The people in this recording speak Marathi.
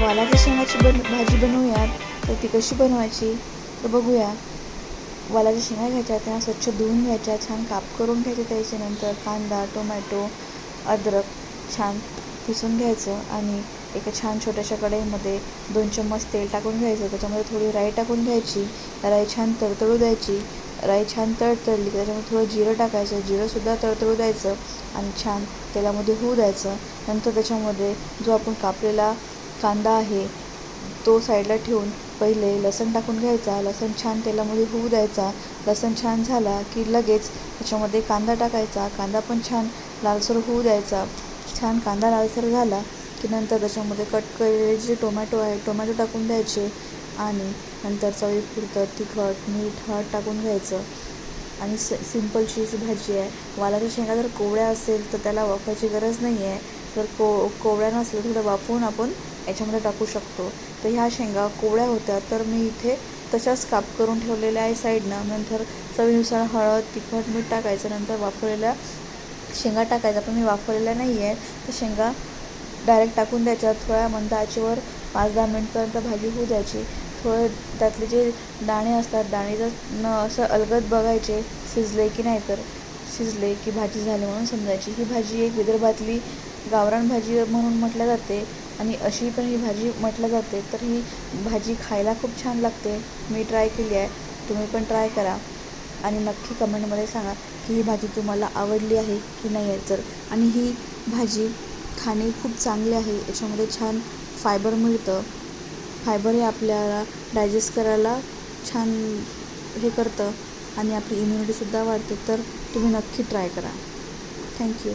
हो, वालाच्या शेंगाची बन भाजी बनवूयात. तर ती कशी बनवायची तर बघूया. वालाच्या शेंगा घ्यायच्या त्यांना स्वच्छ धुवून घ्यायच्या छान काप करून घ्यायचे त्याच्यानंतर कांदा टोमॅटो अद्रक छान किसून घ्यायचं आणि एका छान छोट्याशा कढईमध्ये दोन चम्मच तेल टाकून घ्यायचं. त्याच्यामध्ये थोडी राई टाकून घ्यायची. राई छान तडतडू द्यायची. राई छान तडतडली त्याच्यामध्ये थोडं जिरं टाकायचं. जिरंसुद्धा तडतडू द्यायचं आणि छान तेलामध्ये होऊ द्यायचं. नंतर त्याच्यामध्ये जो आपण कापलेला कांदा आहे तो साईडला ठेवून पहिले लसण टाकून घ्यायचा. लसण छान तेलामध्ये होऊ द्यायचा. लसण छान झाला की लगेच त्याच्यामध्ये कांदा टाकायचा. कांदा पण छान लालसर होऊ द्यायचा. छान कांदा लालसर झाला की नंतर त्याच्यामध्ये कट केलेले जे टोमॅटो आहे टोमॅटो टाकून द्यायचे आणि नंतर चवीपुरतं तिखट मीठ हळद टाकून घ्यायचं. आणि स सिंपलची जी भाजी आहे. वालाच्या शेंगा जर कोवळ्या असेल तर त्याला वाफायची गरज नाही आहे जर को कोवळ्या नसल्या थोडं वाफवून आपण याच्यामध्ये टाकू शकतो. तर ह्या शेंगा कोवळ्या होत्या तर मी इथे तशाच काप करून ठेवलेल्या आहे साईडनं. नंतर चवीनुसार हळद तिखट मीठ टाकायचं नंतर वाफवलेल्या शेंगा टाकायचा पण मी वाफवलेल्या नाही आहे तर शेंगा डायरेक्ट टाकून द्यायच्या. थोड्या मंद आचेवर पाच दहा मिनिटपर्यंत भाजी होऊ द्यायची. थोडं त्यातले जे दाणे असतात दाणे जर न असं अलगद बघायचे शिजले की नाही तर. शिजले की भाजी झाली म्हणून समजायची. ही भाजी एक विदर्भातली गावरान भाजी म्हणून म्हटल्या जाते आणि अशी पण ही भाजी म्हटल्या जाते तर ही भाजी खायला खूप छान लागते. मी ट्राय केली आहे. तुम्ही पण ट्राय करा. आणि नक्की कमेंटमध्ये सांगा की ही भाजी तुम्हाला आवडली आहे की नाही आहे. तर आणि ही भाजी खाणे खूप चांगली आहे. याच्यामध्ये छान फायबर मिळतं. फायबर हे आपल्याला डायजेस्ट करायला छान हे करतं. आणि आपली इम्युनिटीसुद्धा वाढते तर तुम्ही नक्की ट्राय करा. थँक्यू